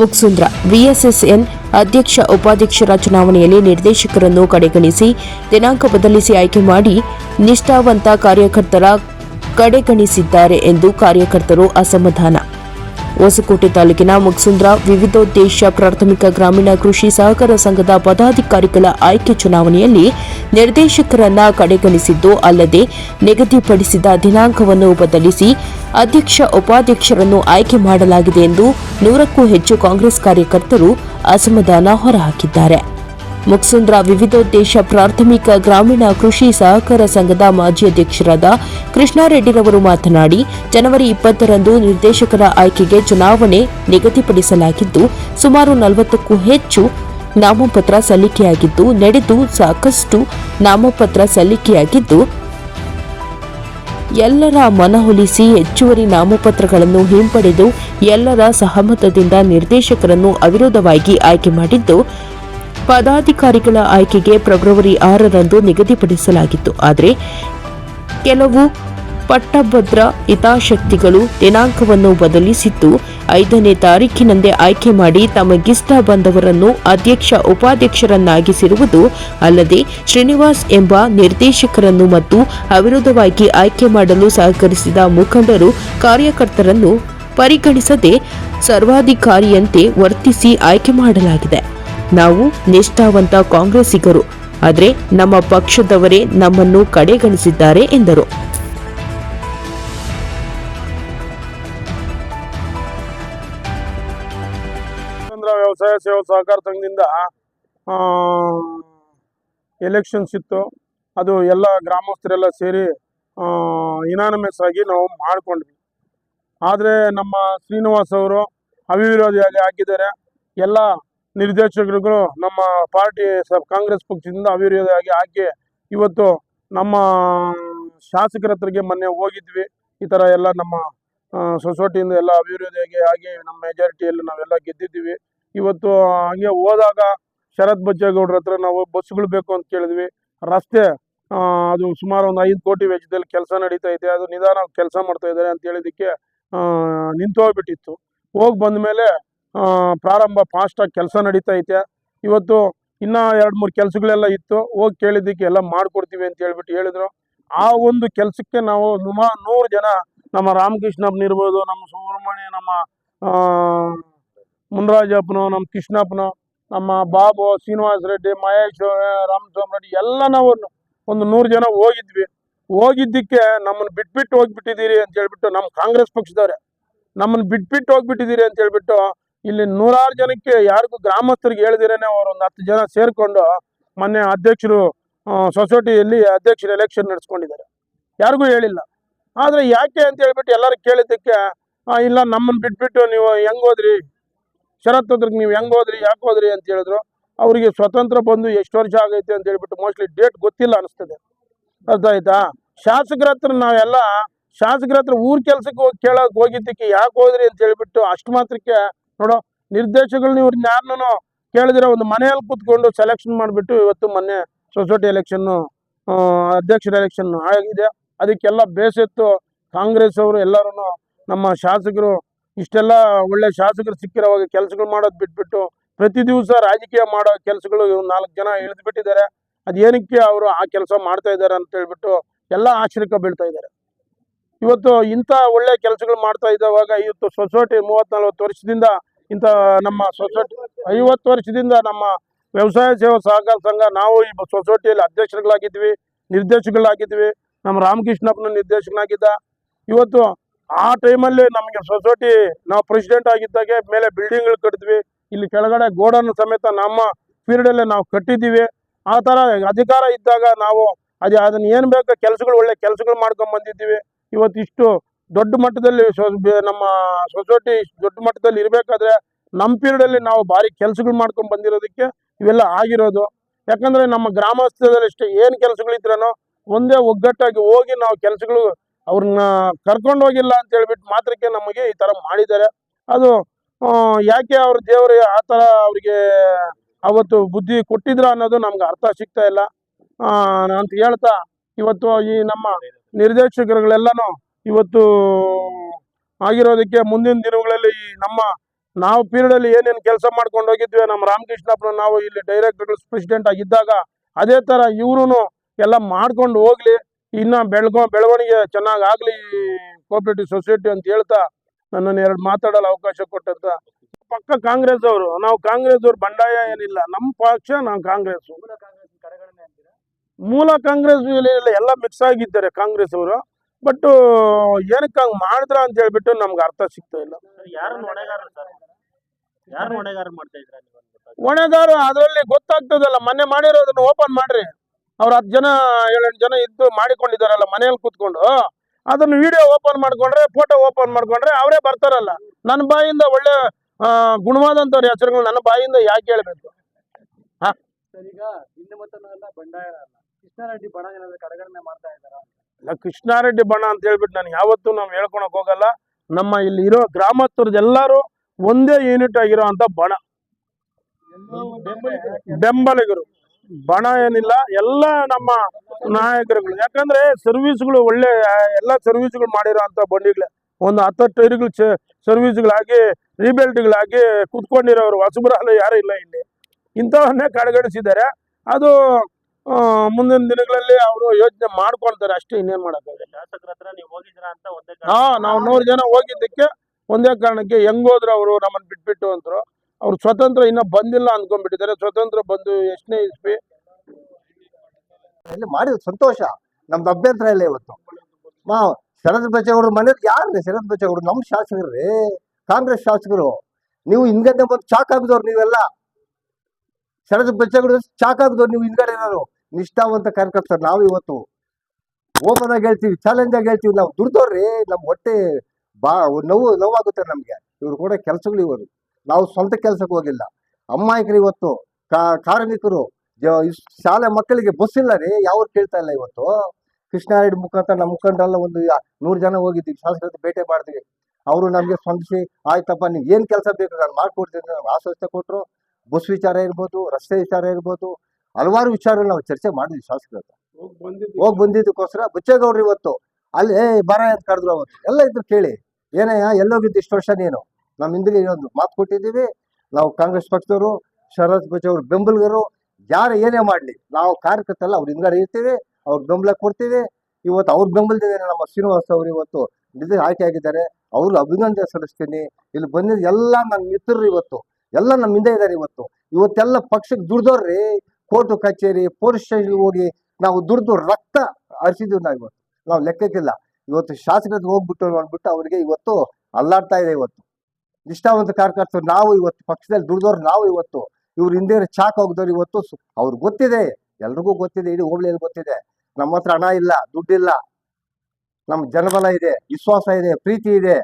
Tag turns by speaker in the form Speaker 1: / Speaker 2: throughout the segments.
Speaker 1: ಮುಕ್ಸುಂದ್ರ VSSN ಅಧ್ಯಕ್ಷ, ಉಪಾಧ್ಯಕ್ಷರ ಚುನಾವಣೆಯಲ್ಲಿ ನಿರ್ದೇಶಕರನ್ನು ಕಡೆಗಣಿಸಿ ದಿನಾಂಕ ಬದಲಿಸಿ ಆಯ್ಕೆ ಮಾಡಿ ನಿಷ್ಠಾವಂತ ಕಾರ್ಯಕರ್ತರ ಕಡೆಗಣಿಸಿದ್ದಾರೆ ಎಂದು ಕಾರ್ಯಕರ್ತರು ಅಸಮಾಧಾನ. ಹೊಸಕೋಟೆ ತಾಲೂಕಿನ ಮುಗ್ಸುಂದ್ರ ವಿವಿಧೋದ್ದೇಶ ಪ್ರಾಥಮಿಕ ಗ್ರಾಮೀಣ ಕೃಷಿ ಸಹಕಾರ ಸಂಘದ ಪದಾಧಿಕಾರಿಗಳ ಆಯ್ಕೆ ಚುನಾವಣೆಯಲ್ಲಿ ನಿರ್ದೇಶಕರನ್ನ ಕಡೆಗಣಿಸಿದ್ದು ಅಲ್ಲದೆ ನಿಗದಿಪಡಿಸಿದ ದಿನಾಂಕವನ್ನು ಬದಲಿಸಿ ಅಧ್ಯಕ್ಷ ಉಪಾಧ್ಯಕ್ಷರನ್ನು ಆಯ್ಕೆ ಮಾಡಲಾಗಿದೆ ಎಂದು ನೂರಕ್ಕೂ ಹೆಚ್ಚು ಕಾಂಗ್ರೆಸ್ ಕಾರ್ಯಕರ್ತರು ಅಸಮಾಧಾನ ಹೊರಹಾಕಿದ್ದಾರೆ. ಮುಕ್ಸುಂದ್ರ ವಿವಿಧೋದ್ದೇಶ ಪ್ರಾಥಮಿಕ ಗ್ರಾಮೀಣ ಕೃಷಿ ಸಹಕಾರ ಸಂಘದ ಮಾಜಿ ಅಧ್ಯಕ್ಷರಾದ ಕೃಷ್ಣಾರೆಡ್ಡಿರವರು ಮಾತನಾಡಿ, ಜನವರಿ ಇಪ್ಪತ್ತರಂದು ನಿರ್ದೇಶಕರ ಆಯ್ಕೆಗೆ ಚುನಾವಣೆ ನಿಗದಿಪಡಿಸಲಾಗಿದ್ದು, ಸುಮಾರು ನಲವತ್ತಕ್ಕೂ ಹೆಚ್ಚು ನಾಮಪತ್ರ ಸಲ್ಲಿಕೆಯಾಗಿದ್ದು, ನಡೆದು ಸಾಕಷ್ಟು ನಾಮಪತ್ರ ಸಲ್ಲಿಕೆಯಾಗಿದ್ದು, ಎಲ್ಲರ ಮನವೊಲಿಸಿ ಹೆಚ್ಚುವರಿ ನಾಮಪತ್ರಗಳನ್ನು ಹಿಂಪಡೆದು ಎಲ್ಲರ ಸಹಮತದಿಂದ ನಿರ್ದೇಶಕರನ್ನು ಅವಿರೋಧವಾಗಿ ಆಯ್ಕೆ ಮಾಡಿದ್ದು ಪದಾಧಿಕಾರಿಗಳ ಆಯ್ಕೆಗೆ ಫೆಬ್ರವರಿ ಆರರಂದು ನಿಗದಿಪಡಿಸಲಾಗಿತ್ತು. ಆದರೆ ಕೆಲವು ಪಟ್ಟಭದ್ರ ಹಿತಾಸಕ್ತಿಗಳು ದಿನಾಂಕವನ್ನು ಬದಲಿಸಿದ್ದು, ಐದನೇ ತಾರೀಖಿನಂದೇ ಆಯ್ಕೆ ಮಾಡಿ ತಮಗಿಷ್ಟ ಬಂದವರನ್ನು ಅಧ್ಯಕ್ಷ, ಉಪಾಧ್ಯಕ್ಷರನ್ನಾಗಿಸಿರುವುದು ಅಲ್ಲದೆ ಶ್ರೀನಿವಾಸ್ ಎಂಬ ನಿರ್ದೇಶಕರನ್ನು ಮತ್ತು ಅವಿರೋಧವಾಗಿ ಆಯ್ಕೆ ಮಾಡಲು ಸಹಕರಿಸಿದ ಮುಖಂಡರು, ಕಾರ್ಯಕರ್ತರನ್ನು ಪರಿಗಣಿಸದೆ ಸರ್ವಾಧಿಕಾರಿಯಂತೆ ವರ್ತಿಸಿ ಆಯ್ಕೆ ಮಾಡಲಾಗಿದೆ. ನಾವು ನಿಷ್ಠಾವಂತ ಕಾಂಗ್ರೆಸ್ಸಿಗರು. ಆದರೆ ನಮ್ಮ ಪಕ್ಷದವರೇ ನಮ್ಮನ್ನು ಕಡೆಗಣಿಸಿದ್ದಾರೆ ಎಂದರು.
Speaker 2: ವ್ಯವಸಾಯ, ಸೇವಾ, ಸಹಕಾರ ಸಂಘದಿಂದ ಎಲೆಕ್ಷನ್ಸ್ ಇತ್ತು. ಅದು ಎಲ್ಲ ಗ್ರಾಮಸ್ಥರೆಲ್ಲ ಸೇರಿ ಇನಾನಮಸ್ ಆಗಿ ನಾವು ಮಾಡಿಕೊಂಡ್ವಿ. ಆದರೆ ನಮ್ಮ ಶ್ರೀನಿವಾಸ್ ಅವರು ಅವಿರೋಧಿಯಾಗಿ ಹಾಕಿದ್ದಾರೆ. ಎಲ್ಲ ನಿರ್ದೇಶಕರುಗಳು ನಮ್ಮ ಪಾರ್ಟಿ ಕಾಂಗ್ರೆಸ್ ಪಕ್ಷದಿಂದ ಅವಿರೋಧವಾಗಿ ಹಾಕಿ ಇವತ್ತು ನಮ್ಮ ಶಾಸಕರ ಹತ್ರಗೆ ಮೊನ್ನೆ ಹೋಗಿದ್ವಿ. ಈ ಥರ ಎಲ್ಲ ನಮ್ಮ ಸೊಸೈಟಿಯಿಂದ ಎಲ್ಲ ಅಭಿವೃದ್ಧಿಯಾಗಿ ಹಾಗೆ ನಮ್ಮ ಮೆಜಾರಿಟಿಯಲ್ಲಿ ನಾವೆಲ್ಲ ಗೆದ್ದಿದ್ದೀವಿ. ಇವತ್ತು ಹಂಗೆ ಹೋದಾಗ ಶರತ್ ಬಚ್ಚೇಗೌಡ್ರ ಹತ್ರ ನಾವು ಬಸ್ಗಳು ಬೇಕು ಅಂತ ಕೇಳಿದ್ವಿ. ರಸ್ತೆ ಅದು ಸುಮಾರು ಒಂದು ಐದು ಕೋಟಿ ವೆಚ್ಚದಲ್ಲಿ ಕೆಲಸ ನಡೀತಾ ಇದೆ. ಅದು ನಿಧಾನ ಕೆಲಸ ಮಾಡ್ತಾ ಇದ್ದಾರೆ ಅಂತ ಹೇಳಿದಕ್ಕೆ ನಿಂತೋಗ್ಬಿಟ್ಟಿತ್ತು ಹೋಗಿ ಬಂದ ಮೇಲೆ ಪ್ರಾರಂಭ ಫಾಸ್ಟಾಗಿ ಕೆಲಸ ನಡೀತಾ ಐತೆ. ಇವತ್ತು ಇನ್ನೂ ಎರಡು ಮೂರು ಕೆಲಸಗಳೆಲ್ಲ ಇತ್ತು. ಹೋಗಿ ಕೇಳಿದ್ದಕ್ಕೆ ಎಲ್ಲ ಮಾಡಿಕೊಡ್ತೀವಿ ಅಂತ ಹೇಳ್ಬಿಟ್ಟು ಹೇಳಿದ್ರು. ಆ ಒಂದು ಕೆಲಸಕ್ಕೆ ನಾವು ಸುಮಾರು ನೂರು ಜನ ನಮ್ಮ ರಾಮಕೃಷ್ಣಪ್ಪನ ಇರ್ಬೋದು, ನಮ್ಮ ಸುಬ್ರಹ್ಮಣ್ಯ, ನಮ್ಮ ಮುನ್ರಾಜಪ್ಪನು, ನಮ್ಮ ಕೃಷ್ಣಪ್ಪನು, ನಮ್ಮ ಬಾಬು, ಶ್ರೀನಿವಾಸ ರೆಡ್ಡಿ, ಮಹೇಶ್ ರಾಮಸ್ವಾಮಿ ರೆಡ್ಡಿ ಎಲ್ಲ ನಾವು ಒಂದು ನೂರು ಜನ ಹೋಗಿದ್ವಿ. ಹೋಗಿದ್ದಕ್ಕೆ ನಮ್ಮನ್ನು ಬಿಟ್ಬಿಟ್ಟು ಹೋಗ್ಬಿಟ್ಟಿದ್ದೀರಿ ಅಂತ ಹೇಳ್ಬಿಟ್ಟು ನಮ್ಮ ಕಾಂಗ್ರೆಸ್ ಪಕ್ಷದವ್ರೆ ನಮ್ಮನ್ನು ಬಿಟ್ಬಿಟ್ಟು ಹೋಗ್ಬಿಟ್ಟಿದ್ದೀರಿ ಅಂತ ಹೇಳ್ಬಿಟ್ಟು ಇಲ್ಲಿ ನೂರಾರು ಜನಕ್ಕೆ ಯಾರಿಗೂ ಗ್ರಾಮಸ್ಥರಿಗೆ ಹೇಳ್ದಿರೇನೆ ಅವರು ಒಂದು ಹತ್ತು ಜನ ಸೇರಿಕೊಂಡು ಮೊನ್ನೆ ಅಧ್ಯಕ್ಷರು ಸೊಸೈಟಿಯಲ್ಲಿ ಅಧ್ಯಕ್ಷರು ಎಲೆಕ್ಷನ್ ನಡೆಸ್ಕೊಂಡಿದ್ದಾರೆ. ಯಾರಿಗೂ ಹೇಳಿಲ್ಲ. ಆದರೆ ಯಾಕೆ ಅಂತ ಹೇಳ್ಬಿಟ್ಟು ಎಲ್ಲರೂ ಕೇಳಿದ್ದಕ್ಕೆ ಇಲ್ಲ ನಮ್ಮನ್ನು ಬಿಟ್ಬಿಟ್ಟು ನೀವು ಹೆಂಗ್ ಹೋದ್ರಿ? ಶರತ್ ಹತ್ರಕ್ಕೆ ನೀವು ಹೆಂಗೆ ಹೋದ್ರಿ? ಯಾಕೆ ಹೋದ್ರಿ ಅಂತ ಹೇಳಿದ್ರು. ಅವರಿಗೆ ಸ್ವತಂತ್ರ ಬಂದು ಎಷ್ಟು ವರ್ಷ ಆಗೈತೆ ಅಂತ ಹೇಳ್ಬಿಟ್ಟು ಮೋಸ್ಟ್ಲಿ ಡೇಟ್ ಗೊತ್ತಿಲ್ಲ ಅನಿಸ್ತದೆ. ಅರ್ಥ ಆಯ್ತಾ? ಶಾಸಕರ ಹತ್ರ ನಾವೆಲ್ಲ, ಶಾಸಕರ ಹತ್ರ ಊರ್ ಕೆಲ್ಸಕ್ಕೆ ಹೋಗಿ ಕೇಳೋಕೆ ಹೋಗಿದ್ದಕ್ಕೆ ಯಾಕೆ ಹೋದ್ರಿ ಅಂತ ಹೇಳ್ಬಿಟ್ಟು ಅಷ್ಟು ಮಾತ್ರಕ್ಕೆ ನೋಡೋ, ನಿರ್ದೇಶಕರು ಇವ್ರನ್ನ ಯಾರನ್ನೂ ಕೇಳಿದಿರೋ ಒಂದು ಮನೆಯಲ್ಲಿ ಕೂತ್ಕೊಂಡು ಸೆಲೆಕ್ಷನ್ ಮಾಡಿಬಿಟ್ಟು ಇವತ್ತು ಮೊನ್ನೆ ಸೊಸೈಟಿ ಎಲೆಕ್ಷನ್ನು ಅಧ್ಯಕ್ಷರ ಎಲೆಕ್ಷನ್ ಆಗಿದೆ. ಅದಕ್ಕೆಲ್ಲ ಬೇಸತ್ತು ಕಾಂಗ್ರೆಸ್ ಅವರು ಎಲ್ಲರೂ ನಮ್ಮ ಶಾಸಕರು, ಇಷ್ಟೆಲ್ಲ ಒಳ್ಳೆ ಶಾಸಕರು ಸಿಕ್ಕಿರೋವಾಗ ಕೆಲಸಗಳು ಮಾಡೋದು ಬಿಟ್ಬಿಟ್ಟು ಪ್ರತಿ ದಿವಸ ರಾಜಕೀಯ ಮಾಡೋ ಕೆಲಸಗಳು ನಾಲ್ಕು ಜನ ಇಳಿದು ಬಿಟ್ಟಿದ್ದಾರೆ ಅದೇನಕ್ಕೆ ಅವರು ಆ ಕೆಲಸ ಮಾಡ್ತಾ ಇದ್ದಾರೆ ಅಂತ ಹೇಳ್ಬಿಟ್ಟು ಎಲ್ಲ ಆಶ್ರಯಕ್ಕೆ ಬೀಳ್ತಾ ಇದ್ದಾರೆ. ಇವತ್ತು ಇಂಥ ಒಳ್ಳೆ ಕೆಲಸಗಳು ಮಾಡ್ತಾ ಇದ್ದಾವಾಗ, ಇವತ್ತು ಸೊಸೈಟಿ ಮೂವತ್ತ್ ನಲ್ವತ್ತು ವರ್ಷದಿಂದ ಇಂಥ ನಮ್ಮ ಸೊಸೈಟಿ ಐವತ್ತು ವರ್ಷದಿಂದ ನಮ್ಮ ವ್ಯವಸಾಯ ಸೇವಾ ಸಹಕಾರ ಸಂಘ, ನಾವು ಈ ಸೊಸೈಟಿಯಲ್ಲಿ ಅಧ್ಯಕ್ಷರುಗಳಾಗಿದ್ವಿ, ನಿರ್ದೇಶಕಗಳಾಗಿದ್ವಿ, ನಮ್ಮ ರಾಮಕೃಷ್ಣಪ್ಪನ ನಿರ್ದೇಶಕನಾಗಿದ್ದ. ಇವತ್ತು ಆ ಟೈಮಲ್ಲಿ ನಮಗೆ ಸೊಸೈಟಿ, ನಾವು ಪ್ರೆಸಿಡೆಂಟ್ ಆಗಿದ್ದಾಗೆ ಮೇಲೆ ಬಿಲ್ಡಿಂಗ್ಗಳು ಕಟ್ಟಿದ್ವಿ. ಇಲ್ಲಿ ಕೆಳಗಡೆ ಗೋಡನ್ ಸಮೇತ ನಮ್ಮ ಪೀರಿಯಡಲ್ಲೇ ನಾವು ಕಟ್ಟಿದ್ದೀವಿ. ಆ ಥರ ಅಧಿಕಾರ ಇದ್ದಾಗ ನಾವು ಅದೇ, ಅದನ್ನ ಏನು ಬೇಕೋ ಕೆಲಸಗಳು, ಒಳ್ಳೆ ಕೆಲಸಗಳು ಮಾಡ್ಕೊಂಡು ಬಂದಿದ್ದೀವಿ. ಇವತ್ತು ಇಷ್ಟು ದೊಡ್ಡ ಮಟ್ಟದಲ್ಲಿ ನಮ್ಮ ಸೊಸೈಟಿ ದೊಡ್ಡ ಮಟ್ಟದಲ್ಲಿ ಇರಬೇಕಾದ್ರೆ ನಮ್ಮ ಪೀರಿಯಡಲ್ಲಿ ನಾವು ಭಾರಿ ಕೆಲಸಗಳು ಮಾಡ್ಕೊಂಡು ಬಂದಿರೋದಕ್ಕೆ ಇವೆಲ್ಲ ಆಗಿರೋದು. ಯಾಕಂದ್ರೆ ನಮ್ಮ ಗ್ರಾಮಸ್ಥರಲ್ಲಿ ಇಷ್ಟೇ ಏನು ಕೆಲಸಗಳಿದ್ರೇನೋ ಒಂದೇ ಒಗ್ಗಟ್ಟಾಗಿ ಹೋಗಿ ನಾವು ಕೆಲಸಗಳು ಅವ್ರನ್ನ ಕರ್ಕೊಂಡು ಹೋಗಿಲ್ಲ ಅಂತ ಹೇಳ್ಬಿಟ್ಟು ಮಾತ್ರಕ್ಕೆ ನಮಗೆ ಈ ಥರ ಮಾಡಿದ್ದಾರೆ. ಅದು ಯಾಕೆ ಅವ್ರ ದೇವರು ಆ ಥರ ಅವ್ರಿಗೆ ಅವತ್ತು ಬುದ್ಧಿ ಕೊಟ್ಟಿದ್ರ ಅನ್ನೋದು ನಮ್ಗೆ ಅರ್ಥ ಸಿಗ್ತಾ ಇಲ್ಲ. ಅಂತ ಹೇಳ್ತಾ ಇವತ್ತು ಈ ನಮ್ಮ ನಿರ್ದೇಶಕರುಗಳೆಲ್ಲನೂ ಇವತ್ತು ಆಗಿರೋದಕ್ಕೆ ಮುಂದಿನ ದಿನಗಳಲ್ಲಿ ನಮ್ಮ ನಾವು ಪೀರಿಯಡಲ್ಲಿ ಅಲ್ಲಿ ಏನೇನು ಕೆಲಸ ಮಾಡ್ಕೊಂಡು ಹೋಗಿದ್ವಿ ನಮ್ಮ ರಾಮಕೃಷ್ಣಪ್ಪನ ನಾವು ಇಲ್ಲಿ ಡೈರೆಕ್ಟರ್ ಪ್ರೆಸಿಡೆಂಟ್ ಆಗಿದ್ದಾಗ ಅದೇ ತರ ಇವ್ರು ಎಲ್ಲ ಮಾಡ್ಕೊಂಡು ಹೋಗ್ಲಿ ಇನ್ನ ಬೆಳ್ಕೊ ಬೆಳವಣಿಗೆ ಚೆನ್ನಾಗ್ ಆಗ್ಲಿ ಕೋಆಪರೇಟಿವ್ ಸೊಸೈಟಿ ಅಂತ ಹೇಳ್ತಾ ನನ್ನನ್ನು ಎರಡು ಮಾತಾಡಲು ಅವಕಾಶ ಕೊಟ್ಟಂತ. ಪಕ್ಕ ಕಾಂಗ್ರೆಸ್ ಅವರು ನಾವು ಕಾಂಗ್ರೆಸ್ ಅವ್ರ ಬಂಡಾಯ ಏನಿಲ್ಲ ನಮ್ಮ ಪಕ್ಷ ನಾವು ಕಾಂಗ್ರೆಸ್. ಮೂಲ ಕಾಂಗ್ರೆಸ್ ಎಲ್ಲ ಮಿಕ್ಸ್ ಆಗಿದ್ದಾರೆ ಕಾಂಗ್ರೆಸ್ ಅವರು. ಬಟ್ ಏನಕ್ಕೆ ಹಂಗ್ ಮಾಡಿದ್ರ ಅಂತ ಹೇಳ್ಬಿಟ್ಟು ನಮ್ಗೆ ಅರ್ಥ ಸಿಗ್ತಾ ಇಲ್ಲ.
Speaker 3: ಹೊಣೆಗಾರ
Speaker 2: ಅದರಲ್ಲಿ ಗೊತ್ತಾಗ್ತದಲ್ಲ ಮನೆ ಮಾಡಿರೋದನ್ನ ಓಪನ್ ಮಾಡ್ರಿ. ಅವ್ರ ಹತ್ತು ಜನ ಏಳೆಂಟು ಜನ ಇದ್ದು ಮಾಡಿಕೊಂಡಿದಾರಲ್ಲ ಮನೆಯಲ್ಲಿ ಕೂತ್ಕೊಂಡು. ಅದನ್ನ ವಿಡಿಯೋ ಓಪನ್ ಮಾಡ್ಕೊಂಡ್ರೆ ಫೋಟೋ ಓಪನ್ ಮಾಡ್ಕೊಂಡ್ರೆ ಅವರೇ ಬರ್ತಾರಲ್ಲ. ನನ್ನ ಬಾಯಿಂದ ಒಳ್ಳೆ ಗುಣವಾದಂತ ಗುಣವಾದಂಥವ್ರ ಹೆಸರುಗಳು ನನ್ನ ಬಾಯಿಂದ ಯಾಕೆ ಹೇಳ್ಬೇಕು?
Speaker 3: ಬಂಡಾಯ ಕಡೆಗಣನೆ ಮಾಡ್ತಾ ಇದ್ದಾರ?
Speaker 2: ಕೃಷ್ಣಾರೆಡ್ಡಿ ಬಣ ಅಂತ ಹೇಳ್ಬಿಟ್ಟು ನಾನು ಯಾವತ್ತೂ ನಾವು ಹೇಳ್ಕೊಳಕ್ ಹೋಗಲ್ಲ. ನಮ್ಮ ಇಲ್ಲಿ ಇರೋ ಗ್ರಾಮಸ್ಥರದೆಲ್ಲರೂ ಒಂದೇ ಯೂನಿಟ್ ಆಗಿರೋ ಅಂತ ಬಣ. ಬೆಂಬಲಿಗರು. ಬಣ ಏನಿಲ್ಲ, ಎಲ್ಲ ನಮ್ಮ ನಾಯಕರುಗಳು. ಯಾಕಂದ್ರೆ ಸರ್ವಿಸ್ಗಳು ಒಳ್ಳೆ, ಎಲ್ಲ ಸರ್ವಿಸ್ಗಳು ಮಾಡಿರೋ ಅಂತ ಬಂಡಿಗಳೇ. ಒಂದು ಹತ್ತು ಟೈರ್ಗಳು ಸರ್ವಿಸ್ಗಳಾಗಿ ರೀಬೆಲ್ಟ್ಗಳಾಗಿ ಕುತ್ಕೊಂಡಿರೋರು ಹೊಸಬರಲ್ಲ ಯಾರು ಇಲ್ಲ ಇಲ್ಲಿ. ಇಂಥವನ್ನೇ ಕಡೆಗಣಿಸಿದ್ದಾರೆ. ಅದು ಮುಂದಿನ ದಿನಗಳಲ್ಲಿ ಅವರು ಯೋಚನೆ ಮಾಡ್ಕೊಳ್ತಾರೆ ಅಷ್ಟೇ ಇನ್ನೇನ್ ಮಾಡೋಕ್ಕಾಗಲ್ಲ.
Speaker 3: ಶಾಸಕರ ಹತ್ರ ನೀವು ಹೋಗಿದ್ದೀರಾ ಅಂತ ಒಂದೇ
Speaker 2: ಹಾ ನಾವು ನೂರು ಜನ ಹೋಗಿದ್ದಕ್ಕೆ ಒಂದೇ ಕಾರಣಕ್ಕೆ ಹೆಂಗೋದ್ರು ಅವರು ನಮ್ಮನ್ನ ಬಿಟ್ಬಿಟ್ಟು ಅಂತರು ಅವ್ರು ಸ್ವತಂತ್ರ ಇನ್ನ ಬಂದಿಲ್ಲ ಅಂದ್ಕೊಂಡ್ಬಿಟ್ಟಿದ್ದಾರೆ ಸ್ವತಂತ್ರ ಬಂದು ಎಷ್ಟನೇ ಇಸ್ಪಿ
Speaker 4: ಇಲ್ಲಿ ಮಾಡಿದ ಸಂತೋಷ ನಮ್ದು ಅಭ್ಯಂತರ ಇಲ್ಲ ಇವತ್ತು. ಮಾ ಶರದ್ ಬಚ್ಚೇಗೌಡರು ಮನೇಲಿ ಯಾರ್ರಿ? ಶರದ್ ಬಚ್ಚೇಗೌಡರು ನಮ್ಮ ಶಾಸಕರು ಕಾಂಗ್ರೆಸ್ ಶಾಸಕರು. ನೀವು ಹಿಂಗದ್ದೆ ಬಂದು ಚಾಕ್ ಹಾಕಿದವ್ರು ನೀವೆಲ್ಲ. ಶರದ್ ಬೆಚ್ಚಗಳು ಚಾಕ್ ಹಾಕಿದವ್ರು ನೀವು ಹಿಂದ್ಗಡೆ ಏನಾದ್ರು ನಿಷ್ಠಾವಂತ ಕಾರ್ಯಕರ್ತರು ನಾವು ಇವತ್ತು ಓಪನ್ ಆಗಿ ಹೇಳ್ತೀವಿ ಚಾಲೆಂಜ್ ಆಗಿ ಹೇಳ್ತೀವಿ. ನಾವು ದುಡ್ದವ್ರಿ ನಮ್ಮ ಹೊಟ್ಟೆ ಬಾ, ನೋವು, ನೋವಾಗುತ್ತೆ ನಮಗೆ. ಇವ್ರು ಕೂಡ ಕೆಲಸಗಳು ಇವರು. ನಾವು ಸ್ವಂತ ಕೆಲಸಕ್ಕೆ ಹೋಗಿಲ್ಲ. ಅಮ್ಮಾಯಿಕರು ಇವತ್ತು ಕಾರ್ಮಿಕರು ಶಾಲೆ ಮಕ್ಕಳಿಗೆ ಬಸ್ ಇಲ್ಲ ರೀ ಯಾವ ಕೇಳ್ತಾ ಇಲ್ಲ ಇವತ್ತು. ಕೃಷ್ಣಾರೆಡ್ಡಿ ಮುಖಾಂತರ ನಮ್ಮ ಮುಖಂಡರೆಲ್ಲ ಒಂದು ನೂರು ಜನ ಹೋಗಿದ್ದೀವಿ ಹತ್ರ ಭೇಟಿ ಮಾಡಿದ್ವಿ. ಅವರು ನಮಗೆ ಸ್ಪಂದಿಸಿ ಆಯ್ತಪ್ಪ ನೀವು ಏನು ಕೆಲಸ ಬೇಕು, ನಾನು ಮಾಡ್ಕೊಡ್ತೀನಿ ಆಶ್ವಾಸ ಕೊಟ್ಟರು ಬಸ್ ವಿಚಾರ ಇರ್ಬೋದು ರಸ್ತೆ ವಿಚಾರ ಇರ್ಬೋದು ಹಲವಾರು ವಿಚಾರಗಳು ನಾವು ಚರ್ಚೆ ಮಾಡಿದ್ವಿ ಶಾಸಕರ ಹೋಗಿ ಬಂದಿದ್ದಕ್ಕೋಸ್ಕರ ಬಚ್ಚೇಗೌಡ್ರು ಇವತ್ತು ಅಲ್ಲಿ ಏ ಬರ ಅಂತ ಕರೆದ್ರು ಅವತ್ತು. ಎಲ್ಲ ಇದ್ರು ಕೇಳಿ ಏನಯ್ಯ ಎಲ್ಲೋಗಿದ್ದು ಇಷ್ಟು ವರ್ಷ ನೀನು? ನಮ್ಮ ಹಿಂದಿಗೆ ಒಂದು ಮಾತು ಕೊಟ್ಟಿದ್ದೀವಿ. ನಾವು ಕಾಂಗ್ರೆಸ್ ಪಕ್ಷದವರು ಶರತ್ ಅವ್ರ ಬೆಂಬಲಿಗರು ಯಾರು ಏನೇ ಮಾಡಲಿ ನಾವು ಕಾರ್ಯಕರ್ತಲ್ಲ ಅವ್ರ ಹಿಂದ್ಗಡೆ ಇರ್ತೀವಿ ಅವ್ರ ಬೆಂಬಲ ಕೊಡ್ತೀವಿ. ಇವತ್ತು ಅವ್ರ ಬೆಂಬಲದಿಂದ ನಮ್ಮ ಶ್ರೀನಿವಾಸ್ ಅವರು ಇವತ್ತು ನಿಧಿ ಆಯ್ಕೆ ಆಗಿದ್ದಾರೆ. ಅವರು ಅಭಿನಂದನೆ ಸಲ್ಲಿಸ್ತೀನಿ. ಇಲ್ಲಿ ಬಂದಿದ್ದು ಎಲ್ಲ ನನ್ನ ಮಿತ್ರರು ಇವತ್ತು. ಎಲ್ಲ ನಮ್ಮ ಹಿಂದೆ ಇದ್ದಾರೆ ಇವತ್ತು. ಇವತ್ತೆಲ್ಲ ಪಕ್ಷಕ್ಕೆ ದುಡ್ದವ್ರಿ ಕೋರ್ಟು ಕಚೇರಿ, ಪೊಲೀಸ್ ಸ್ಟೇಷನ್ಗೆ ಹೋಗಿ ನಾವು ದುಡ್ದು ರಕ್ತ ಹರಿಸಿದ್ವಿ ನಾವು ಇವತ್ತು. ನಾವು ಲೆಕ್ಕಕ್ಕಿಲ್ಲ. ಇವತ್ತು ಶಾಸಕರಿಗೆ ಹೋಗ್ಬಿಟ್ಟು ಅಂದ್ಬಿಟ್ಟು ಅವರಿಗೆ ಇವತ್ತು ಅಲ್ಲಾಡ್ತಾ ಇದೆ ಇವತ್ತು. ನಿಷ್ಠಾವಂತ ಕಾರ್ಯಕರ್ತರು ನಾವು ಇವತ್ತು, ಪಕ್ಷದಲ್ಲಿ ದುಡ್ದವ್ರು ನಾವು ಇವತ್ತು. ಇವ್ರ ಹಿಂದೆ ಚಾಕ್ ಹೋಗ್ದವ್ರು ಇವತ್ತು ಅವ್ರಿಗೆ ಗೊತ್ತಿದೆ. ಎಲ್ರಿಗೂ ಗೊತ್ತಿದೆ, ಇಡೀ ಹೋಬಳಿಯಲ್ಲಿ ಗೊತ್ತಿದೆ. ನಮ್ಮ ಹತ್ರ ಹಣ ಇಲ್ಲ, ದುಡ್ಡಿಲ್ಲ. ನಮ್ಮ ಜನಬಲ ಇದೆ, ವಿಶ್ವಾಸ ಇದೆ, ಪ್ರೀತಿ ಇದೆ.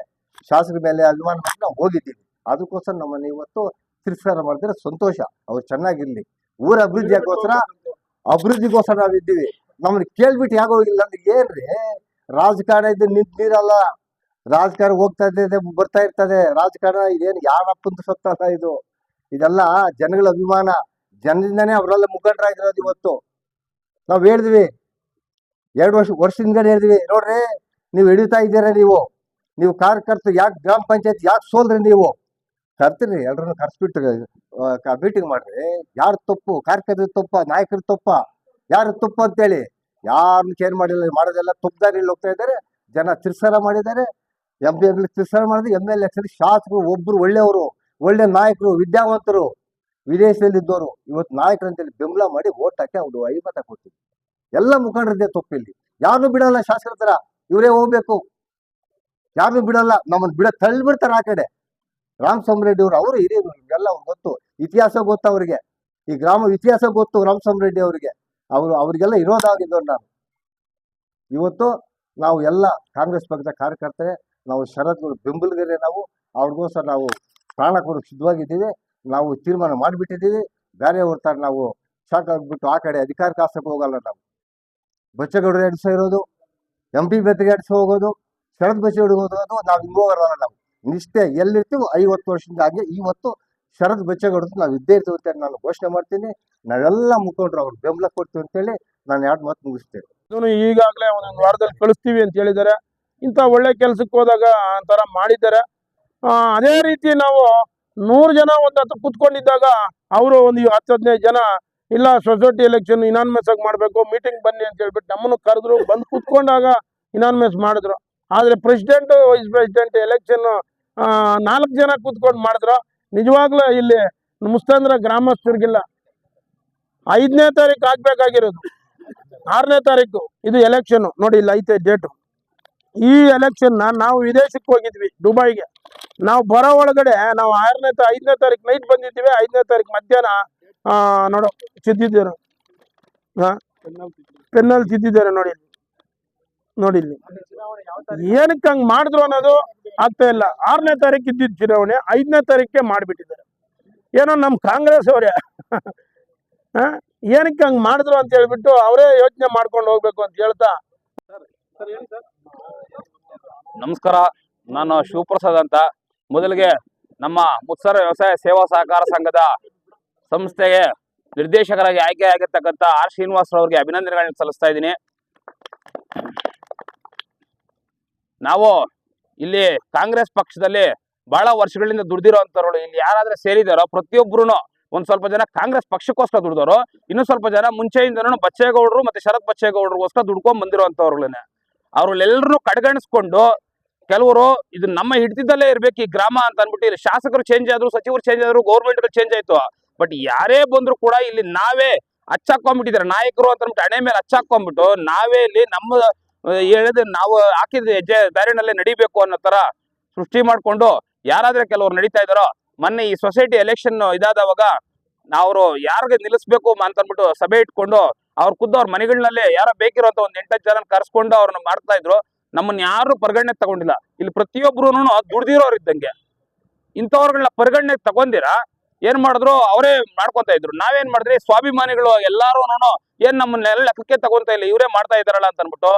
Speaker 4: ಶಾಸಕರ ಮೇಲೆ ಅಭಿಮಾನ ನಾವು ಹೋಗಿದ್ದೀವಿ. ಅದಕ್ಕೋಸ್ಕರ ನಮ್ಮನ್ನು ಇವತ್ತು ತಿರಸ್ಕಾರ ಮಾಡಿದ್ರೆ ಸಂತೋಷ. ಅವ್ರು ಚೆನ್ನಾಗಿರ್ಲಿ. ಊರ ಅಭಿವೃದ್ಧಿಗೋಸ್ಕರ ನಾವು ಇದ್ದೀವಿ ನಮ್ಮನ್ನ ಕೇಳ್ಬಿಟ್ಟು ಯಾಕೆ ಹೋಗಿಲ್ಲ ಅಂದ್ರೆ ಏನ್ರಿ? ರಾಜಕಾರಣ ಇದು ನಿಂತಿರಲ್ಲ ರಾಜಕಾರಣ ಹೋಗ್ತಾ ಇದ್ದೆ ಬರ್ತಾ ಇರ್ತದೆ. ರಾಜಕಾರಣ ಇದೇನು ಯಾರಪ್ಪಂತ ಸತ್ತ ಇದು. ಇದೆಲ್ಲ ಜನಗಳ ಅಭಿಮಾನ. ಜನರಿಂದಾನೇ ಅವರೆಲ್ಲ ಮುಖಂಡರಾಗಿರೋದು ಇವತ್ತು. ನಾವು ಹೇಳಿದ್ವಿ. ಎರಡು ವರ್ಷ ವರ್ಷದಿಂದ ಹೇಳಿದ್ವಿ. ನೋಡ್ರಿ, ನೀವು ಹಿಡಿತಾ ಇದ್ದೀರಾ ನೀವು? ನೀವು ಕಾರ್ಯಕರ್ತರು ಯಾಕೆ ಗ್ರಾಮ ಪಂಚಾಯತ್ ಯಾಕೆ ಸೋಲ್ರಿ ನೀವು? ಕರ್ತೀರಿ ಎಲ್ಲರನ್ನು ಕರ್ಸ್ಬಿಟ್ಟು ಮೀಟಿಂಗ್ ಮಾಡ್ರಿ. ಯಾರು ತಪ್ಪು? ಕಾರ್ಯಕರ್ತರ ತಪ್ಪ? ನಾಯಕರ ತಪ್ಪ? ಯಾರು ತಪ್ಪು ಅಂತೇಳಿ? ಯಾರನ್ನ ಕೇರ್ ಮಾಡಿಲ್ಲ, ಮಾಡೋದೆಲ್ಲ ಇಲ್ಲಿ ಹೋಗ್ತಾ ಇದ್ದಾರೆ. ಜನ ತಿರ್ಸಾರ ಮಾಡಿದ್ದಾರೆ. ಎಂ ಪಿ ಎಂ ತಿರ್ಸಾರ ಮಾಡಿದ್ರೆ. ಎಂ ಎಲ್ ಎ ಶಾಸಕರು ಒಬ್ರು ಒಳ್ಳೆಯವರು, ಒಳ್ಳೆ ನಾಯಕರು, ವಿದ್ಯಾವಂತರು, ವಿದೇಶದಲ್ಲಿ ಇದ್ದವರು. ಇವತ್ತು ನಾಯಕರು ಅಂತೇಳಿ ಬೆಂಬಲ ಮಾಡಿ ಓಟ್ ಹಾಕಿ ಅವ್ರು ಐವತ್ತ ಕೊಡ್ತೀವಿ. ಎಲ್ಲ ಮುಖಂಡರದ್ದೇ ತಪ್ಪಿಲ್ಲಿ ಯಾರನ್ನೂ ಬಿಡಲ್ಲ ಶಾಸಕರ ಥರ ಇವರೇ ಹೋಗ್ಬೇಕು. ಯಾರು ಬಿಡಲ್ಲ. ನಮ್ಮನ್ನು ಬಿಡ ತಳ್ಳಿ ಬಿಡ್ತಾರೆ ಆ ಕಡೆ. ರಾಮ್ ರೆಡ್ಡಿ ಅವರು ಅವರು ಹಿರಿಯರು ಎಲ್ಲ ಅವ್ರಿಗೆ ಗೊತ್ತು. ಇತಿಹಾಸ ಗೊತ್ತು ಅವರಿಗೆ? ಈ ಗ್ರಾಮ ಇತಿಹಾಸ ಗೊತ್ತು ರಾಮ್ ರೆಡ್ಡಿ ಅವರಿಗೆ. ಅವರು, ಅವರಿಗೆಲ್ಲ ಇರೋದಾಗಿದ್ದವ್ರು ನಾನು. ಇವತ್ತು ನಾವು ಎಲ್ಲ ಕಾಂಗ್ರೆಸ್ ಪಕ್ಷದ ಕಾರ್ಯಕರ್ತರೆ, ನಾವು ಶರತ್ಗಳು ಬೆಂಬಲಿಗರೇ ನಾವು, ಅವ್ರಿಗೋಸ್ಕರ ನಾವು ಪ್ರಾಣ ಕೊಡೋಕೆ ಸಿದ್ಧವಾಗಿದ್ದೀವಿ. ನಾವು ತೀರ್ಮಾನ ಮಾಡಿಬಿಟ್ಟಿದ್ದೀವಿ. ಬೇರೆ ಹೊರ್ತಾರೆ ನಾವು ಶಾಕ್ ಆ ಕಡೆ ಅಧಿಕಾರ ಕಾಸಕ್ಕೆ ಹೋಗಲ್ಲ ನಾವು. ಬಚ್ಚಗೌಡರು ಎಡ್ಸ ಇರೋದು, ಎಂ ಪಿ ಬೆತ್ತಗೆ ಎಡ್ಸ ಹೋಗೋದು ಶರತ್ ಬಚ್ಚಗೌಡ ಹೋಗೋದು, ನಾವು ಹಿಂಗೆ ಹೋಗಲ್ಲ ನಾವು. ನಿಷ್ಠೆ ಎಲ್ಲಿರ್ತೀವೋ ಐವತ್ತು ವರ್ಷದಿಂದ ಹಾಗೆ ಇವತ್ತು ಶರದ್ ಬೆಚ್ಚಗಡ್ದು ನಾವು ಇದ್ದೇ ಇರ್ತೀವಿ ಅಂತ ನಾನು ಘೋಷಣೆ ಮಾಡ್ತೀನಿ. ನಾವೆಲ್ಲ ಮುಖಂಡರು ಅವ್ರು ಬೆಂಬಲ ಕೊಡ್ತೀವಿ ಅಂತೇಳಿ ನಾನು ಎರಡು ಮಾತು ಮುಗಿಸ್ತೇನೆ.
Speaker 2: ಇದನ್ನು ಈಗಾಗಲೇ ಒಂದೊಂದು ವಾರದಲ್ಲಿ ಕಳಿಸ್ತೀವಿ ಅಂತ ಹೇಳಿದ್ದಾರೆ. ಇಂಥ ಒಳ್ಳೆ ಕೆಲಸಕ್ಕೆ ಹೋದಾಗ ಒಂಥರ ಮಾಡಿದ್ದಾರೆ. ಅದೇ ರೀತಿ ನಾವು ನೂರು ಜನ ಒಂದು ಹತ್ತು ಕುತ್ಕೊಂಡಿದ್ದಾಗ ಅವರು ಒಂದು ಹತ್ತು ಹದಿನೈದು ಜನ ಇಲ್ಲ ಸೊಸೈಟಿ ಎಲೆಕ್ಷನ್ ಇನಾನ್ಮೆಸ್ ಆಗಿ ಮಾಡಬೇಕು ಮೀಟಿಂಗ್ ಬನ್ನಿ ಅಂತ ಹೇಳ್ಬಿಟ್ಟು ನಮ್ಮನ್ನು ಕರೆದ್ರು ಬಂದು ಕುತ್ಕೊಂಡಾಗ ಇನಾನ್ಮೆಸ್ ಮಾಡಿದ್ರು. ಆದರೆ ಪ್ರೆಸಿಡೆಂಟ್ ವೈಸ್ ಪ್ರೆಸಿಡೆಂಟ್ ಎಲೆಕ್ಷನ್ ನಾಲ್ಕು ಜನ ಕೂತ್ಕೊಂಡು ಮಾಡಿದ್ರು ನಿಜವಾಗ್ಲೂ ಇಲ್ಲಿ ಮುಸ್ತಂದ್ರ ಗ್ರಾಮಸ್ಥರಿಗಿಲ್ಲ. ಐದನೇ ತಾರೀಕು ಆಗ್ಬೇಕಾಗಿರೋದು. ಆರನೇ ತಾರೀಕು ಇದು ಎಲೆಕ್ಷನ್ ನೋಡಿ ಇಲ್ಲಿ ಐತೆ ಡೇಟು ಈ ಎಲೆಕ್ಷನ್ ನಾವು ವಿದೇಶಕ್ಕೆ ಹೋಗಿದ್ವಿ ದುಬೈಗೆ. ನಾವು ಬರೋ ಒಳಗಡೆ ನಾವು ಆರನೇ ತಾ ಐದನೇ ತಾರೀಕು ನೈಟ್ ಬಂದಿದ್ದೀವಿ ಐದನೇ ತಾರೀಕು ಮಧ್ಯಾಹ್ನ ಆ, ನೋಡು ತಿದ್ದಿದ್ದಾರೆ ಹಾ ಪೆನ್ನಲ್ಲಿ ತಿದ್ದಿದ್ದಾರೆ ನೋಡಿ. ನೋಡಿ ಇಲ್ಲಿ ಏನಕ್ಕೆ ಹಂಗ್ ಮಾಡಿದ್ರು ಅನ್ನೋದು ಆಗ್ತಾ ಇಲ್ಲ. ಆರನೇ ತಾರೀಕು ಇದ್ದಿದ್ದು ಚುನಾವಣೆ ಐದನೇ ತಾರೀಕೆ ಮಾಡಿಬಿಟ್ಟಿದ್ದಾರೆ. ಏನೋ ನಮ್ಮ ಕಾಂಗ್ರೆಸ್ ಅವರೇ. ಏನಕ್ಕೆ ಹಂಗ್ ಮಾಡಿದ್ರು ಅಂತ ಹೇಳ್ಬಿಟ್ಟು ಅವರೇ ಯೋಚನೆ ಮಾಡ್ಕೊಂಡು ಹೋಗ್ಬೇಕು ಅಂತ ಹೇಳ್ತಾ.
Speaker 3: ಸರ್ ಹೇಳಿ ಸರ್.
Speaker 5: ನಮಸ್ಕಾರ ನಾನು ಶಿವಪ್ರಸಾದ್ ಅಂತ. ಮೊದಲಿಗೆ ನಮ್ಮ ಮುತ್ಸರ ವ್ಯವಸಾಯ ಸೇವಾ ಸಹಕಾರ ಸಂಘದ ಸಂಸ್ಥೆಗೆ ನಿರ್ದೇಶಕರಾಗಿ ಆಯ್ಕೆ ಆಗಿರ್ತಕ್ಕಂಥ ಆರ್ ಶ್ರೀನಿವಾಸ್ ಅವರಿಗೆ ಅಭಿನಂದನೆಗಳನ್ನ ಸಲ್ಲಿಸ್ತಾ ಇದ್ದೀನಿ. ನಾವು ಇಲ್ಲಿ ಕಾಂಗ್ರೆಸ್ ಪಕ್ಷದಲ್ಲಿ ಬಹಳ ವರ್ಷಗಳಿಂದ ದುಡ್ದಿರೋಂಥವ್ರು ಇಲ್ಲಿ ಯಾರಾದ್ರೆ ಸೇರಿದಾರೋ ಪ್ರತಿಯೊಬ್ಬರು ಒಂದ್ ಸ್ವಲ್ಪ ಜನ ಕಾಂಗ್ರೆಸ್ ಪಕ್ಷಕ್ಕೋಸ್ಕರ ದುಡ್ದವರು ಇನ್ನು ಸ್ವಲ್ಪ ಜನ ಮುಂಚೆಯಿಂದನೂ ಬಚ್ಚೇಗೌಡರು ಮತ್ತೆ ಶರತ್ ಬಚ್ಚೇಗೌಡರಿಗೋಸ್ಕರ ದುಡ್ಕೊಂಡ್ ಬಂದಿರೋಂಥವ್ರುಗಳನ್ನೇ ಅವ್ರಲ್ಲೆಲ್ಲರೂ ಕಡೆಗಣಿಸ್ಕೊಂಡು ಕೆಲವರು ಇದು ನಮ್ಮ ಹಿಡಿದಿದ್ದಲ್ಲೇ ಇರ್ಬೇಕು ಈ ಗ್ರಾಮ ಅಂತ ಅನ್ಬಿಟ್ಟು ಇಲ್ಲಿ ಶಾಸಕರು ಚೇಂಜ್ ಆದ್ರು, ಸಚಿವರು ಚೇಂಜ್ ಆದ್ರು ಗೌರ್ಮೆಂಟ್ ಚೇಂಜ್ ಆಯ್ತು. ಬಟ್ ಯಾರೇ ಬಂದ್ರು ಕೂಡ ಇಲ್ಲಿ ನಾವೇ ಹಚ್ಚಾಕೊಂಡ್ಬಿಟ್ಟಿದ್ದಾರೆ ನಾಯಕರು ಅಂತ ಅಂದ್ಬಿಟ್ಟು ಹಣೆ ಮೇಲೆ ಹಚ್ಚಾಕೊಂಡ್ಬಿಟ್ಟು ನಾವೇ ಇಲ್ಲಿ ನಮ್ಮ ಹೇಳಿದ ನಾವು ಹಾಕಿದ ಹೆಜ್ಜೆ ದಾರಿನಲ್ಲೇ ನಡಿಬೇಕು ಅನ್ನೋ ತರ ಸೃಷ್ಟಿ ಮಾಡ್ಕೊಂಡು ಯಾರಾದ್ರೆ ಕೆಲವರು ನಡೀತಾ ಇದಾರೋ ಮೊನ್ನೆ ಈ ಸೊಸೈಟಿ ಎಲೆಕ್ಷನ್ ಇದಾದವಾಗ ಅವರು ಯಾರಿಗೆ ನಿಲ್ಲಿಸ್ಬೇಕು ಅಂತ ಅಂದ್ಬಿಟ್ಟು ಸಭೆ ಇಟ್ಕೊಂಡು ಅವ್ರ ಖುದ್ದು ಅವ್ರ ಮನೆಗಳಲ್ಲೇ ಯಾರೋ ಬೇಕಿರೋಂಥ ಒಂದು ಎಂಟತ್ತು ಜನ ಕರ್ಸ್ಕೊಂಡು ಅವ್ರನ್ನ ಮಾಡ್ತಾ ಇದ್ರು. ನಮ್ಮನ್ನ ಯಾರು ಪರಿಗಣನೆ ತಗೊಂಡಿಲ್ಲ. ಇಲ್ಲಿ ಪ್ರತಿಯೊಬ್ರು ದುಡ್ದಿರೋರು ಇದ್ದಂಗೆ. ಇಂಥವ್ರಗಳನ್ನ ಪರಿಗಣನೆ ತಗೊಂಡಿರ? ಏನ್ ಮಾಡಿದ್ರು? ಅವರೇ ಮಾಡ್ಕೊಂತ ಇದ್ರು. ನಾವೇನ್ ಮಾಡಿದ್ರಿ? ಸ್ವಾಭಿಮಾನಿಗಳು ಎಲ್ಲಾರು ಏನ್ ನಮ್ಮನ್ನೆಲ್ಲ ಲೆಕ್ಕಕ್ಕೆ ತಗೊಂತ ಇಲ್ಲ, ಇವರೇ ಮಾಡ್ತಾ ಇದಾರಲ್ಲ ಅಂತ ಅನ್ಬಿಟ್ಟು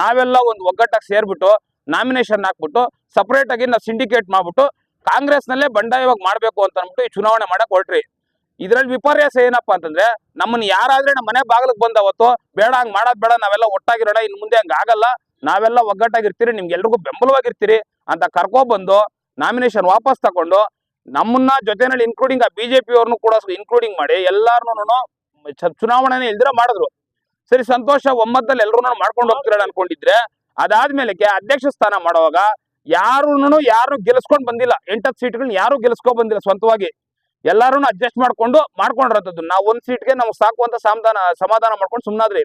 Speaker 5: ನಾವೆಲ್ಲ ಒಂದು ಒಗ್ಗಟ್ಟಾಗಿ ಸೇರ್ಬಿಟ್ಟು ನಾಮಿನೇಷನ್ ಹಾಕ್ಬಿಟ್ಟು ಸಪರೇಟ್ ಆಗಿ ನಾವು ಸಿಂಡಿಕೇಟ್ ಮಾಡ್ಬಿಟ್ಟು ಕಾಂಗ್ರೆಸ್ ನಲ್ಲೇ ಬಂಡಾಯವಾಗಿ ಮಾಡ್ಬೇಕು ಅಂತ ಅನ್ಬಿಟ್ಟು ಈ ಚುನಾವಣೆ ಮಾಡಕ್ ಹೊರಟ್ರಿ. ಇದ್ರಲ್ಲಿ ವಿಪರ್ಯಾಸ ಏನಪ್ಪಾ ಅಂತಂದ್ರೆ ನಮ್ಮನ್ನ ಯಾರಾದ್ರೆ ನಮ್ಮ ಮನೆ ಬಾಗಿಲಿಗೆ ಬಂದ ಅವತ್ತು ಬೇಡ, ಹಂಗ್ ಮಾಡೋದ್ ಬೇಡ, ನಾವೆಲ್ಲ ಒಟ್ಟಾಗಿರೋಣ, ಇನ್ ಮುಂದೆ ಹಂಗ ಆಗಲ್ಲ, ನಾವೆಲ್ಲ ಒಗ್ಗಟ್ಟಾಗಿರ್ತೀರಿ, ನಿಮ್ಗೆ ಎಲ್ರಿಗೂ ಬೆಂಬಲವಾಗಿರ್ತೀರಿ ಅಂತ ಕರ್ಕೊಬಂದು ನಾಮಿನೇಷನ್ ವಾಪಸ್ ತಕೊಂಡು ನಮ್ಮನ್ನ ಜೊತೆನಲ್ಲಿ ಇನ್ಕ್ಲೂಡಿಂಗ್ ಆ ಬಿಜೆಪಿ ಅವ್ರನ್ನು ಕೂಡ ಇನ್ಕ್ಲೂಡಿಂಗ್ ಮಾಡಿ ಎಲ್ಲಾರ್ನು ಚುನಾವಣೆನೇ ಇಲ್ದಿರ ಮಾಡಿದ್ರು. ಸರಿ ಸಂತೋಷ ಒಮ್ಮತ್ತಲ್ಲಿ ಎಲ್ಲರೂ ಮಾಡ್ಕೊಂಡು ಹೋಗ್ತಿರಲ್ಲ ಅನ್ಕೊಂಡಿದ್ರೆ ಅದಾದ್ಮೇಲೆ ಅಧ್ಯಕ್ಷ ಸ್ಥಾನ ಮಾಡುವಾಗ ಯಾರು ಯಾರು ಗೆಲ್ಸ್ಕೊಂಡ್ ಬಂದಿಲ್ಲ. ಎಂಟತ್ತು ಸೀಟ್ಗಳನ್ನ ಯಾರು ಗೆಲ್ಸ್ಕೊಂಡ್ ಬಂದಿಲ್ಲ ಸ್ವಂತವಾಗಿ. ಎಲ್ಲಾರು ಅಡ್ಜಸ್ಟ್ ಮಾಡ್ಕೊಂಡು ಮಾಡ್ಕೊಂಡಿರೋದು ನಾವು ಒಂದ್ ಸೀಟ್ಗೆ ನಮ್ಗೆ ಸಾಕು ಅಂತ ಸಮಾಧಾನ ಸಮಾಧಾನ ಮಾಡ್ಕೊಂಡು ಸುಮ್ನಾದ್ರಿ.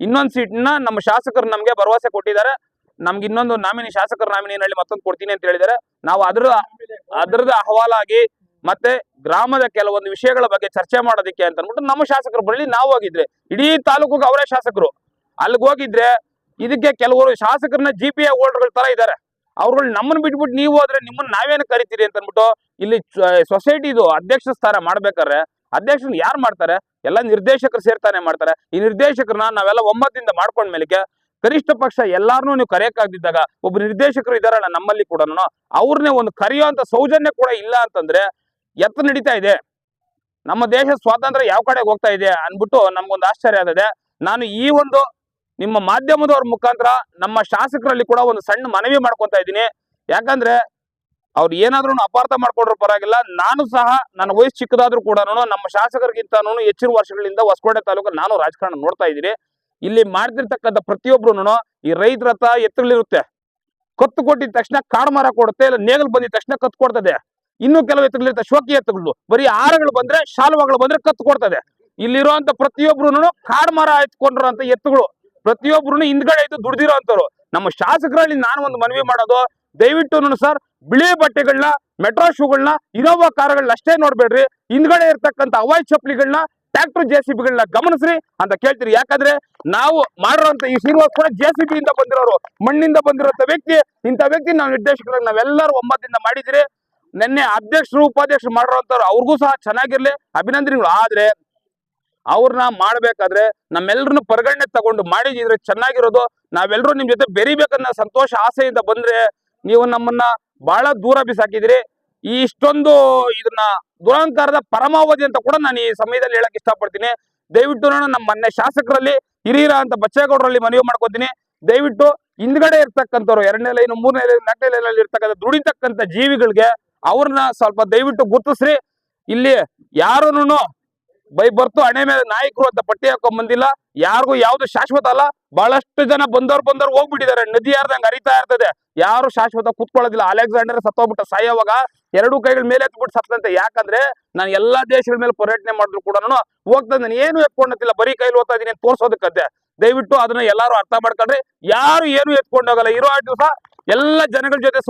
Speaker 5: ಇನ್ನೊಂದ್ ಸೀಟ್ನ ನಮ್ಮ ಶಾಸಕರು ನಮ್ಗೆ ಭರವಸೆ ಕೊಟ್ಟಿದ್ದಾರೆ. ನಮ್ಗೆ ಇನ್ನೊಂದು ನಾಮಿನಿ ಶಾಸಕರ ನಾಮಿನಿ ಮತ್ತೊಂದು ಕೊಡ್ತೀನಿ ಅಂತ ಹೇಳಿದ್ದಾರೆ. ನಾವು ಅದ್ರ ಅದ್ರದ್ದು ಅಹವಾಲಾಗಿ ಮತ್ತೆ ಗ್ರಾಮದ ಕೆಲವೊಂದು ವಿಷಯಗಳ ಬಗ್ಗೆ ಚರ್ಚೆ ಮಾಡೋದಕ್ಕೆ ಅಂತ ಅಂದ್ಬಿಟ್ಟು ನಮ್ಮ ಶಾಸಕರು ಬರಲಿ, ನಾವು ಹೋಗಿದ್ರೆ. ಇಡೀ ತಾಲೂಕಿಗೆ ಅವರೇ ಶಾಸಕರು. ಅಲ್ಲಿಗೆ ಹೋಗಿದ್ರೆ ಇದಕ್ಕೆ ಕೆಲವರು ಶಾಸಕರನ್ನ ಜಿ ಪಿ ಹೋಲ್ಡರ್ಗಳ ತರ ಇದ್ದಾರೆ. ಅವ್ರುಗಳು ನಮ್ಮನ್ನ ಬಿಟ್ಬಿಟ್ಟು ನೀವು ಹೋದ್ರೆ ನಿಮ್ಮನ್ನ ನಾವೇನು ಕರಿತೀರಿ ಅಂತ ಅಂದ್ಬಿಟ್ಟು ಇಲ್ಲಿ ಸೊಸೈಟಿದು ಅಧ್ಯಕ್ಷ ಸ್ಥಾನ ಮಾಡ್ಬೇಕಾದ್ರೆ ಅಧ್ಯಕ್ಷನ ಯಾರು ಮಾಡ್ತಾರೆ? ಎಲ್ಲ ನಿರ್ದೇಶಕರು ಸೇರ್ತಾನೆ ಮಾಡ್ತಾರೆ. ಈ ನಿರ್ದೇಶಕರನ್ನ ನಾವೆಲ್ಲ ಒಮ್ಮತದಿಂದ ಮಾಡ್ಕೊಂಡ ಮೇಲೆಗೆ ಕನಿಷ್ಠ ಪಕ್ಷ ಎಲ್ಲಾರನ್ನೂ ನೀವು ಕರೆಯಕ್ಕಾಗ್ದಿದ್ದಾಗ ಒಬ್ಬ ನಿರ್ದೇಶಕರು ಇದಾರಲ್ಲ ನಮ್ಮಲ್ಲಿ ಕೂಡ ಅವ್ರನ್ನೇ ಒಂದು ಕರೆಯುವಂತ ಸೌಜನ್ಯ ಕೂಡ ಇಲ್ಲ ಅಂತಂದ್ರೆ ಎತ್ತ ನಡೀತಾ ಇದೆ. ನಮ್ಮ ದೇಶ ಸ್ವಾತಂತ್ರ್ಯ ಯಾವ ಕಡೆಗೆ ಹೋಗ್ತಾ ಇದೆ ಅನ್ಬಿಟ್ಟು ನಮ್ಗೊಂದು ಆಶ್ಚರ್ಯ ಆಗಿದೆ ನಾನು ಈ ಒಂದು ನಿಮ್ಮ ಮಾಧ್ಯಮದವ್ರ ಮುಖಾಂತರ ನಮ್ಮ ಶಾಸಕರಲ್ಲಿ ಕೂಡ ಒಂದು ಸಣ್ಣ ಮನವಿ ಮಾಡ್ಕೊಂತ ಇದ್ದೀನಿ. ಯಾಕಂದ್ರೆ ಅವ್ರು ಏನಾದ್ರೂ ಅಪಾರ್ಥ ಮಾಡ್ಕೊಂಡ್ರು ಪರವಾಗಿಲ್ಲ. ನಾನು ಸಹ ನನ್ನ ವಯಸ್ಸು ಚಿಕ್ಕದಾದ್ರೂ ಕೂಡ ನಮ್ಮ ಶಾಸಕರಿಗಿಂತ ಹೆಚ್ಚಿನ ವರ್ಷಗಳಿಂದ ಹೊಸಕೋಟೆ ತಾಲೂಕಲ್ಲಿ ನಾನು ರಾಜಕಾರಣ ನೋಡ್ತಾ ಇದ್ದೀನಿ. ಇಲ್ಲಿ ಮಾಡ್ತಿರ್ತಕ್ಕಂಥ ಪ್ರತಿಯೊಬ್ರು ಈ ರೈತರ ಹತ್ರ ಎತ್ತುಗಳಿರುತ್ತೆ. ಕತ್ತು ಕೊಟ್ಟಿದ ತಕ್ಷಣ ಕಾಡು ಮರ ಕೊಡುತ್ತೆ, ಇಲ್ಲ ನೇಗಲ್ ಬಂದಿದ ತಕ್ಷಣ ಕತ್ತು ಕೊಡ್ತದೆ. ಇನ್ನು ಕೆಲವು ಎತ್ತುಗಳಿರುತ್ತೆ. ಶೋಕಿ ಎತ್ತುಗಳು. ಬರೀ ಆರಗಳು ಬಂದ್ರೆ, ಶಾಲುವಾಗಳು ಬಂದ್ರೆ ಕತ್ತು ಕೊಡ್ತದೆ. ಇಲ್ಲಿರುವಂತ ಪ್ರತಿಯೊಬ್ರು ಕಾಡು ಮರ ಎತ್ಕೊಂಡಿರೋಂತ ಎತ್ತುಗಳು. ಪ್ರತಿಯೊಬ್ರು ಹಿಂದ್ಗಡೆ ಇದ್ದು ದುಡ್ದಿರೋ ಅಂತವ್ರು ನಮ್ಮ ಶಾಸಕರಲ್ಲಿ ನಾನು ಒಂದು ಮನವಿ ಮಾಡೋದು, ದಯವಿಟ್ಟು ಸರ್ ಬಿಳಿ ಬಟ್ಟೆಗಳನ್ನ ಮೆಟ್ರೋ ಶೂಗಳನ್ನ ಇನೋವಾ ಕಾರ್ಗಳನ್ನ ಅಷ್ಟೇ ನೋಡ್ಬೇಡ್ರಿ. ಹಿಂದ್ಗಡೆ ಇರ್ತಕ್ಕಂಥ ಅವಾಯ್ ಚಪ್ಪಲಿಗಳನ್ನ ಟ್ರಾಕ್ಟರ್ ಜೆ ಸಿ ಬಿಗಳನ್ನ ಗಮನಿಸ್ರಿ ಅಂತ ಕೇಳ್ತೀರಿ. ಯಾಕಂದ್ರೆ ನಾವು ಮಾಡಿರೋಂತ ಈ ಶ್ರೀನಿವಾಸ್ ಕೂಡ ಜೆ ಸಿ ಬಿ ಇಂದ ಬಂದಿರೋರು. ಮಣ್ಣಿಂದ ಬಂದಿರೋಂಥ ವ್ಯಕ್ತಿ. ಇಂಥ ವ್ಯಕ್ತಿ ನಾವು ನಿರ್ದೇಶಕರಾಗಿ ನಾವೆಲ್ಲರೂ ಒಮ್ಮತದಿಂದ ಮಾಡಿದಿರಿ ನಿನ್ನೆ ಅಧ್ಯಕ್ಷರು, ಉಪಾಧ್ಯಕ್ಷರು ಮಾಡಿರೋಂಥವ್ರು ಅವ್ರಿಗೂ ಸಹ ಚೆನ್ನಾಗಿರ್ಲಿ, ಅಭಿನಂದನೆಗಳು. ಆದ್ರೆ ಅವ್ರನ್ನ ಮಾಡ್ಬೇಕಾದ್ರೆ ನಮ್ಮೆಲ್ಲರನ್ನು ಪರಿಗಣನೆ ತಗೊಂಡು ಮಾಡಿದ್ರೆ ಚೆನ್ನಾಗಿರೋದು ನಾವೆಲ್ಲರೂ ನಿಮ್ ಜೊತೆ ಬೆರಿಬೇಕನ್ನ ಸಂತೋಷ, ಆಸೆಯಿಂದ ಬಂದ್ರೆ ನೀವು ನಮ್ಮನ್ನ ಬಹಳ ದೂರ ಬಿಸಾಕಿದಿರಿ. ಈ ಇಷ್ಟೊಂದು ಇದನ್ನ ದುರಂಕಾರದ ಪರಮಾವಧಿ ಅಂತ ಕೂಡ ನಾನು ಈ ಸಮಯದಲ್ಲಿ ಹೇಳಕ್ ಇಷ್ಟಪಡ್ತೀನಿ. ದಯವಿಟ್ಟು ನಾನು ನಮ್ಮ ಮೊನ್ನೆ ಶಾಸಕರಲ್ಲಿ ಹಿರಿಯರ ಅಂತ ಬಚ್ಚೇಗೌಡರಲ್ಲಿ ಮನವಿ ಮಾಡ್ಕೊತೀನಿ. ದಯವಿಟ್ಟು ಹಿಂದ್ಗಡೆ ಇರ್ತಕ್ಕಂಥವ್ರು, ಎರಡನೇ ಲೈನ್, ಮೂರನೇ ಲೈನ್, ನಾಲ್ಕನೇ ಲೈನಲ್ಲಿ ಇರ್ತಕ್ಕಂಥ ದುಡಿತಕ್ಕಂಥ ಜೀವಿಗಳಿಗೆ ಅವ್ರನ್ನ ಸ್ವಲ್ಪ ದಯವಿಟ್ಟು ಗುರುತಿಸ್ರಿ. ಇಲ್ಲಿ ಯಾರೂನು ಬೈ ಬರ್ತು, ಹಣೆ ಮೇಲೆ ನಾಯಕರು ಅಂತ ಪಟ್ಟಿ ಹಾಕೊಂಡ್ ಬಂದಿಲ್ಲ. ಯಾರಿಗೂ ಯಾವ್ದು ಶಾಶ್ವತ ಅಲ್ಲ. ಬಹಳಷ್ಟು ಜನ ಬಂದವ್ರು ಬಂದವ್ರು ಹೋಗ್ಬಿಟ್ಟಿದ್ದಾರೆ. ನದಿ ಯಾರ್ದಂಗ್ ಹರಿತಾ ಇರ್ತದೆ, ಯಾರು ಶಾಶ್ವತ ಕುತ್ಕೊಳ್ಳೋದಿಲ್ಲ. ಅಲೆಕ್ಸಾಂಡರ್ ಸತ್ತೋಗ್ಬಿಟ್ಟ ಸಾಯೋವಾಗ ಎರಡು ಕೈಗಳ ಮೇಲೆ ಎತ್ಬಿಟ್ಟು ಸತ್ತಂತೆ. ಯಾಕಂದ್ರೆ ನಾನು ಎಲ್ಲಾ ದೇಶಗಳ ಮೇಲೆ ಪರ್ಯಟನೆ ಮಾಡಿದ್ರು ಕೂಡ ಹೋಗ್ತಾ ನಾನು ಏನು ಎತ್ಕೊಂಡತ್ತಿಲ್ಲ. ಬರೀ ಕೈಲಿ ಓದ್ತಾ ಇದೀನಿ ತೋರ್ಸೋದಕ್ಕಂತೆ ದಯವಿಟ್ಟು ಅದನ್ನ ಎಲ್ಲಾರು ಅರ್ಥ ಮಾಡ್ಕೊಂಡ್ರಿ ಯಾರು ಏನು ಎತ್ಕೊಂಡೋಗಲ್ಲ. ಇರೋ ಆ ದಿವಸ ಎಲ್ಲ ಜನಗಳ ಜೊತೆ